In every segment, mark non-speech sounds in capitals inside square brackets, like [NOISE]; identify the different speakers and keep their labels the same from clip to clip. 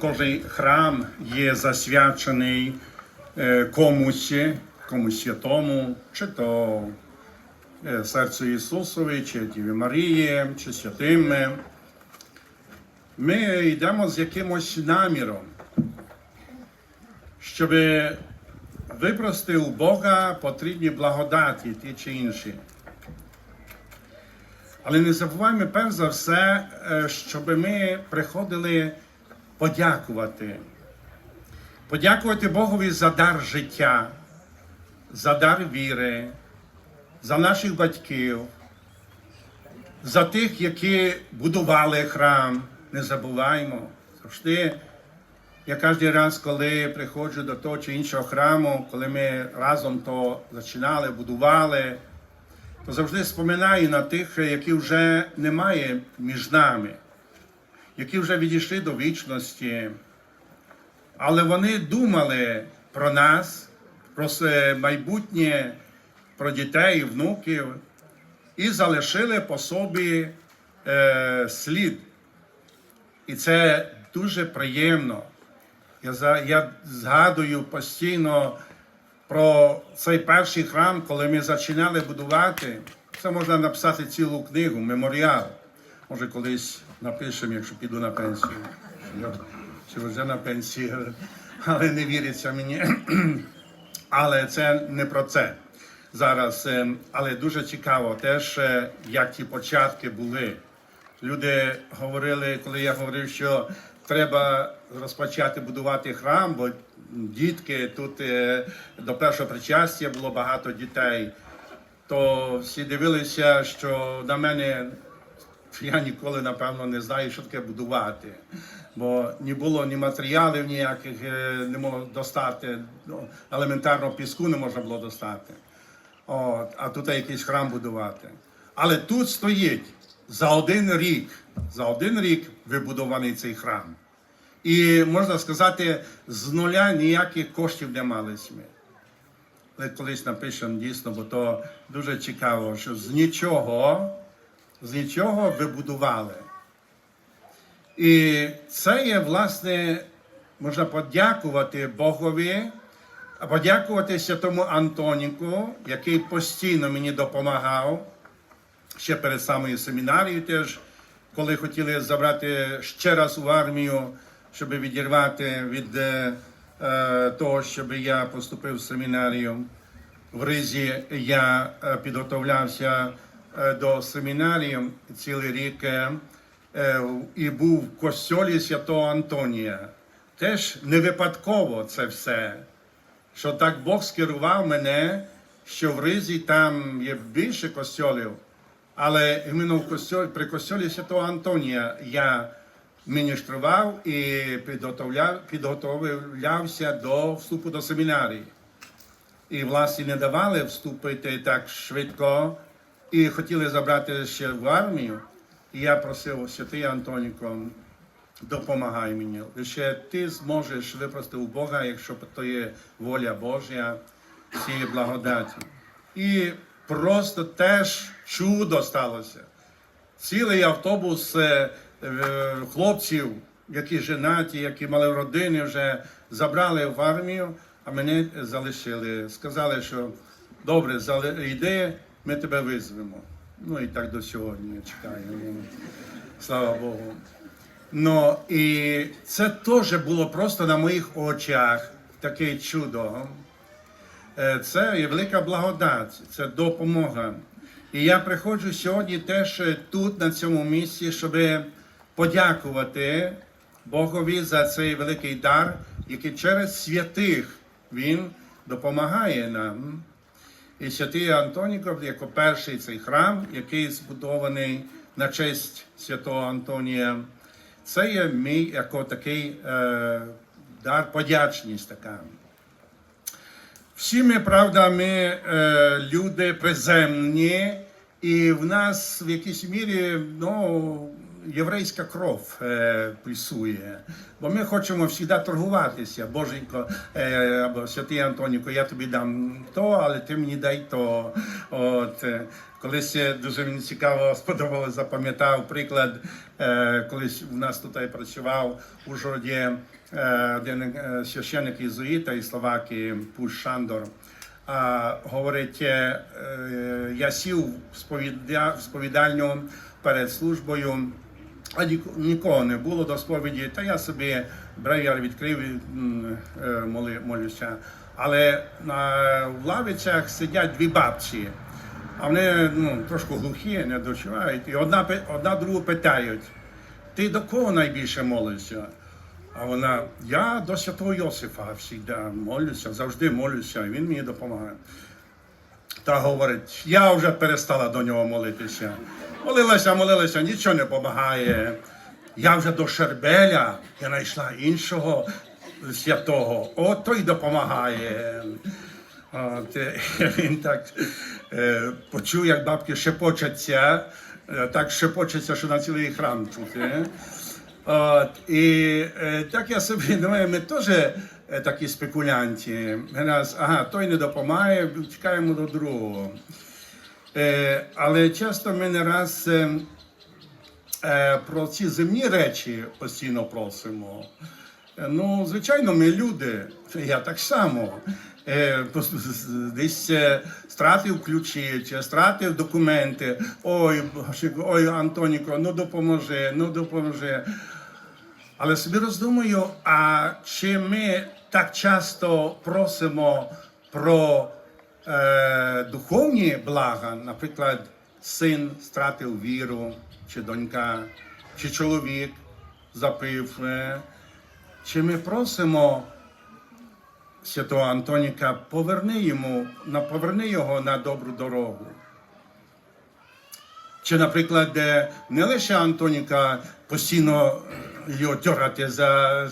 Speaker 1: Кожен храм є засвячений е, комусь, комусь святому, чи то е, серцю Ісусові, чи Діві Марії, чи святим. Ми йдемо з якимось наміром, щоб випрости у Бога потрібні благодаті ті чи інші. Але не забуваємо перш за все, е, щоб ми приходили подякувати. Подякувати Богові за дар життя, за дар віри, за наших батьків, за тих, які будували храм. Не забуваємо. Завжди, я кожен раз, коли приходжу до того чи іншого храму, коли ми разом то починали, будували, то завжди споминаю на тих, які вже немає між нами, які вже відійшли до вічності. Але вони думали про нас, про своє майбутнє, про дітей, внуків і залишили по собі е, слід. І це дуже приємно. Я, я згадую постійно про цей перший храм, коли ми починали будувати. Це можна написати цілу книгу, меморіал. Може, колись напишемо, якщо піду на пенсію. Чи вже на пенсії, але не віриться мені. Але це не про це зараз. е, Але дуже цікаво теж, як ті початки були. Люди говорили, коли я говорив, що треба розпочати будувати храм, бо дітки тут е, до першого причастя було багато дітей. То всі дивилися, що на мене [LAUGHS] я ніколи, напевно, не знаю, що таке будувати. Бо не було ні матеріалів ніяких, е, не могло достати, ну, елементарного піску не можна було достати. От, а тут якийсь храм будувати. Але тут стоїть за один рік, за один рік вибудований цей храм. І можна сказати, з нуля ніяких коштів не мали ми. Але колись напишемо дійсно, бо то дуже цікаво, що з нічого, з нічого вибудували. І це є, власне, можна подякувати Богові, подякувати Святому Антоніку, який постійно мені допомагав, ще перед самою семінарією теж, коли хотіли забрати ще раз у армію, щоб відірвати від е, того, щоб я поступив в семінарію. В Ризі я е, підготовлявся до семінарії цілий рік е, е, і був в костьолі Святого Антонія. Теж не випадково це все що так Бог скерував мене, що в Ризі там є більше костьолів, але іменно в костьолі, при костьолі Святого Антонія я міністрував і підготовляв, підготовлявся до вступу до семінарії. І власне не давали вступити так швидко і хотіли забрати ще в армію. І я просив святий Антоніко, допомагай мені. Лише ти зможеш випрости у Бога, якщо то є воля Божа, цієї благодаті. І просто теж чудо сталося. Цілий автобус е, хлопців, які женаті, які мали родини, вже забрали в армію, а мене залишили. Сказали, що добре, йди, ми тебе визвемо. Ну і так до сьогодні чекаю. Ну, Слава Богу. Ну і це теж було просто на моїх очах таке чудо. Е, Це є велика благодать, це допомога. І я приходжу сьогодні теж тут, на цьому місці, щоб подякувати Богові за цей великий дар, який через святих Він допомагає нам. І святий Антоніко, як перший цей храм, який збудований на честь святого Антонія, це є мій як такий е, дар, подячність така. Всі ми, правда, ми е, люди приземні, і в нас в якійсь мірі ну, єврейська кров е, пульсує. Бо ми хочемо завжди торгуватися. Боженько, е, або святий Антоніко, я тобі дам то, але ти мені дай то. От, е, колись е, дуже мені цікаво [LAUGHS] сподобалось, запам'ятав приклад, е, колись у нас тут працював у Жороді е, один е, священник єзуїта із Словакії, Пуш Шандор. А, говорить, е, я сів в сповідальню перед службою, а нікого не було до сповіді, та я собі брев'яр відкрив е, моли, молюся. Але на, в лавицях сидять дві бабці, а вони ну, трошки глухі, не дочувають. І одна, одна другу питають, ти до кого найбільше молишся? А вона, я до святого Йосифа завжди молюся, завжди молюся, і він мені допомагає. Та говорить, я вже перестала до нього молитися. Молилася, молилася, нічого не допомагає. Я вже до Шербеля, я знайшла іншого святого, от той допомагає. От, [LAUGHS] він так е, почув, як бабки шепочаться, е, так шепочаться, що на цілий храм чути. От, і е, так я собі думаю, ми теж такі спекулянти. Раз, ага, той не допомагає, чекаємо до другого. Е, але часто ми не раз е, е, про ці земні речі постійно просимо. Е, Ну, звичайно, ми люди, я так само. Е, Десь е, стратив ключі, чи стратив документи. Ой, ой, Антоніко, ну допоможи, ну допоможи. Але собі роздумую, а чи ми так часто просимо про е, духовні блага, наприклад, син стратив віру, чи донька, чи чоловік запив, е, чи ми просимо святого Антоніка, поверни йому, на поверни його на добру дорогу. Чи, наприклад, е, не лише Антоніка постійно е, його тягати за,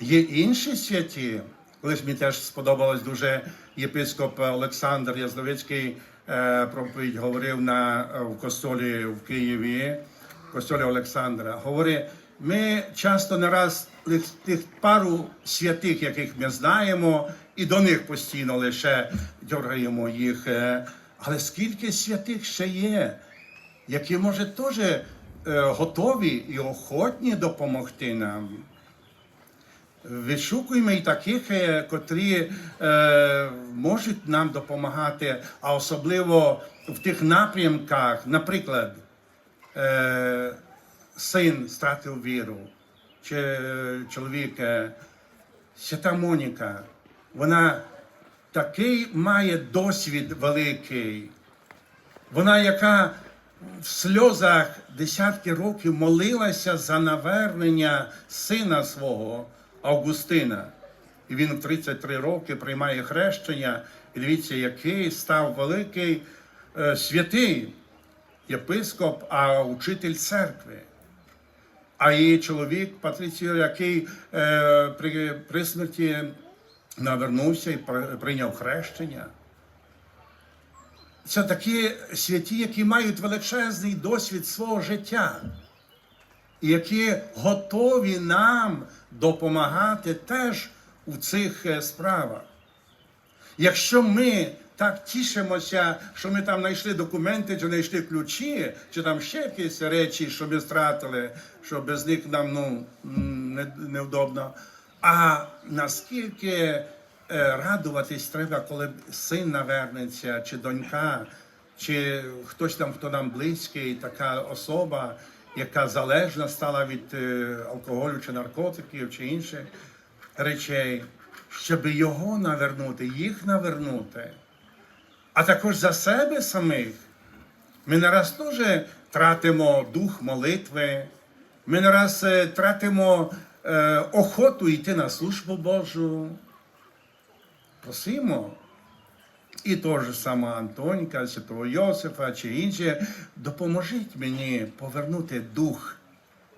Speaker 1: є інші святі. Колись мені теж сподобалось дуже єпископ Олександр Язловицький е, проповідь говорив на е, в костолі в Києві, в костолі Олександра. Говорить, ми часто не раз тих пару святих, яких ми знаємо, і до них постійно лише дергаємо їх. Але скільки святих ще є? Які може теж е, готові і охотні допомогти нам. Вишукуємо і таких, е, котрі е, можуть нам допомагати, а особливо в тих напрямках, наприклад, е, син стратив віру, чи е, чоловік, е, свята Моніка, вона такий має досвід великий. Вона, яка в сльозах десятки років молилася за навернення сина свого Августина. І він в 33 роки приймає хрещення. І дивіться, який став великий е, святий єпископ, а учитель церкви. А її чоловік Патріціо, який е, при, при смерті навернувся і прийняв хрещення. Це такі святі, які мають величезний досвід свого життя, і які готові нам допомагати теж у цих е, справах. Якщо ми так тішимося, що ми там знайшли документи, чи знайшли ключі, чи там ще якісь речі, що ми стратили, що без них нам ну, не, невдобно. А наскільки радуватись треба, коли син навернеться, чи донька, чи хтось там, хто нам близький, така особа, яка залежна стала від е, алкоголю чи наркотиків, чи інших речей, щоб його навернути, їх навернути, а також за себе самих. Ми не раз теж тратимо дух молитви, ми не раз е, тратимо е, охоту йти на службу Божу. Просимо. І того ж сама Антонька, Святого Йосифа чи інші, допоможіть мені повернути дух,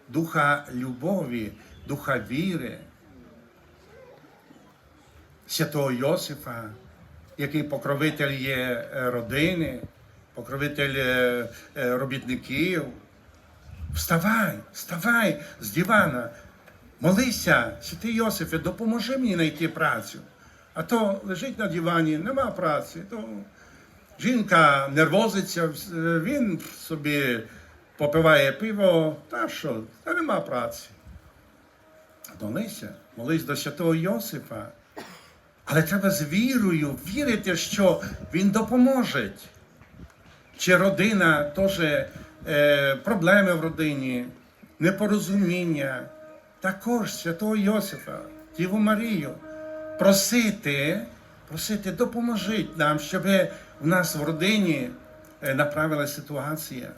Speaker 1: духа любові, духа віри. Святого Йосифа, який покровитель є е, родини, покровитель е, е, робітників. Вставай, вставай з дивана, молися, святий Йосифе, допоможи мені знайти працю. А то лежить на дивані, нема праці. То жінка нервозиться, він собі попиває пиво, та що, та нема праці. Молися, молись до святого Йосифа. Але треба з вірою вірити, що він допоможе. Чи родина теж е, проблеми в родині, непорозуміння. Також святого Йосифа, Діву Марію, просити, просити, допоможіть нам, щоб в нас в родині е, направила ситуація.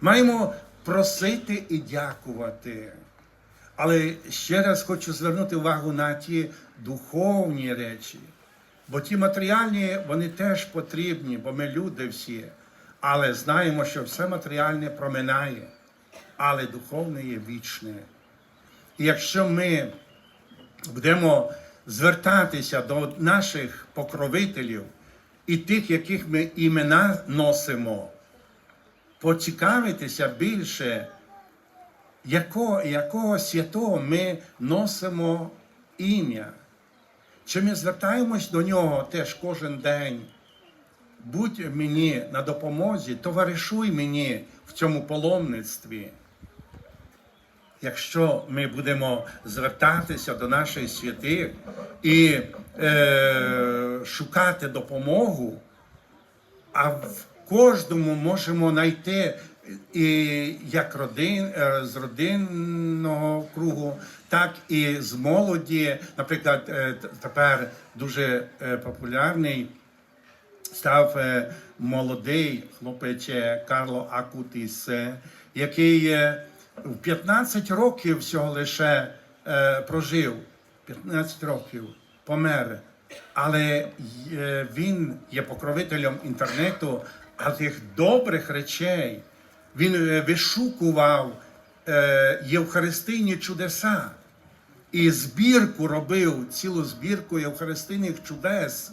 Speaker 1: Маємо просити і дякувати. Але ще раз хочу звернути увагу на ті духовні речі. Бо ті матеріальні, вони теж потрібні, бо ми люди всі. Але знаємо, що все матеріальне проминає, але духовне є вічне. І якщо ми будемо звертатися до наших покровителів і тих, яких ми імена носимо, поцікавитися більше, якого, якого святого ми носимо ім'я. Чи ми звертаємось до нього теж кожен день? Будь мені на допомозі, товаришуй мені в цьому паломництві. Якщо ми будемо звертатися до наших святих і е, шукати допомогу, а в кожному можемо знайти і як родин, е, з родинного кругу, так і з молоді. Наприклад, е, тепер дуже е, популярний став молодий хлопець Карло Акутіс, який 15 років всього лише е, прожив. 15 років помер. Але е, він є покровителем інтернету, а тих добрих речей він е, вишукував е, євхаристийні чудеса. І збірку робив цілу збірку євхаристийних чудес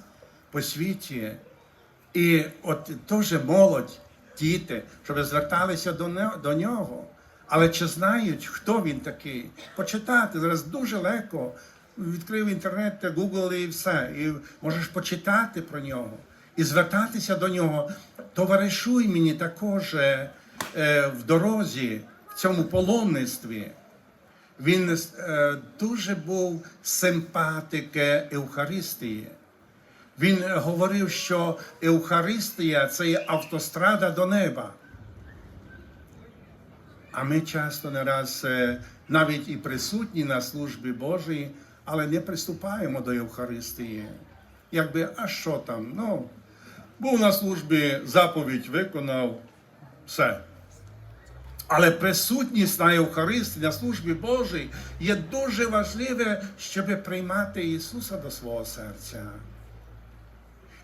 Speaker 1: по світі. І от теж молодь, діти, щоб зверталися до, до нього. Але чи знають, хто він такий? Почитати зараз дуже легко. Відкрив інтернет, Google і все. І можеш почитати про нього і звертатися до нього. Товаришуй мені також е, е, в дорозі, в цьому паломництві. Він е, дуже був симпатик Евхаристії. Він говорив, що Евхаристія це є автострада до неба. А ми часто не раз навіть і присутні на службі Божій, але не приступаємо до Євхаристії. Якби, а що там? Ну, був на службі, заповідь виконав, все. Але присутність на Євхаристії, на службі Божій є дуже важливе, щоб приймати Ісуса до свого серця.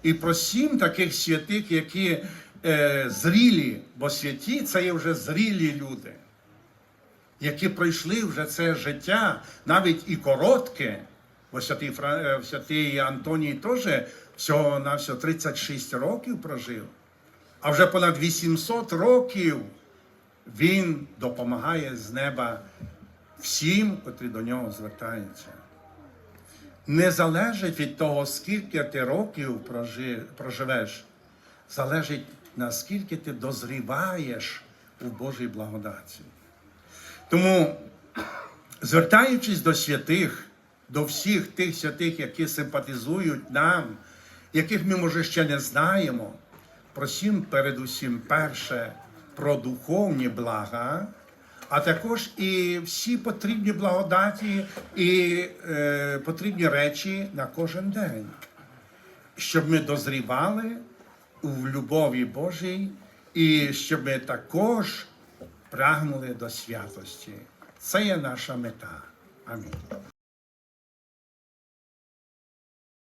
Speaker 1: І просім таких святих, які е, зрілі, бо святі це є вже зрілі люди, які пройшли вже це життя, навіть і коротке, бо святий, Фра... е, святий Антоній теж всього на всього 36 років прожив, а вже понад 800 років він допомагає з неба всім, котрі до нього звертаються. Не залежить від того, скільки ти років прожи- проживеш, залежить наскільки ти дозріваєш у Божій благодаті. Тому, звертаючись до святих, до всіх тих святих, які симпатизують нам, яких ми, може, ще не знаємо, просім передусім перше про духовні блага, а також і всі потрібні благодаті і е, потрібні речі на кожен день, щоб ми дозрівали у любові Божій і щоб ми також прагнули до святості. Це є наша мета. Амінь.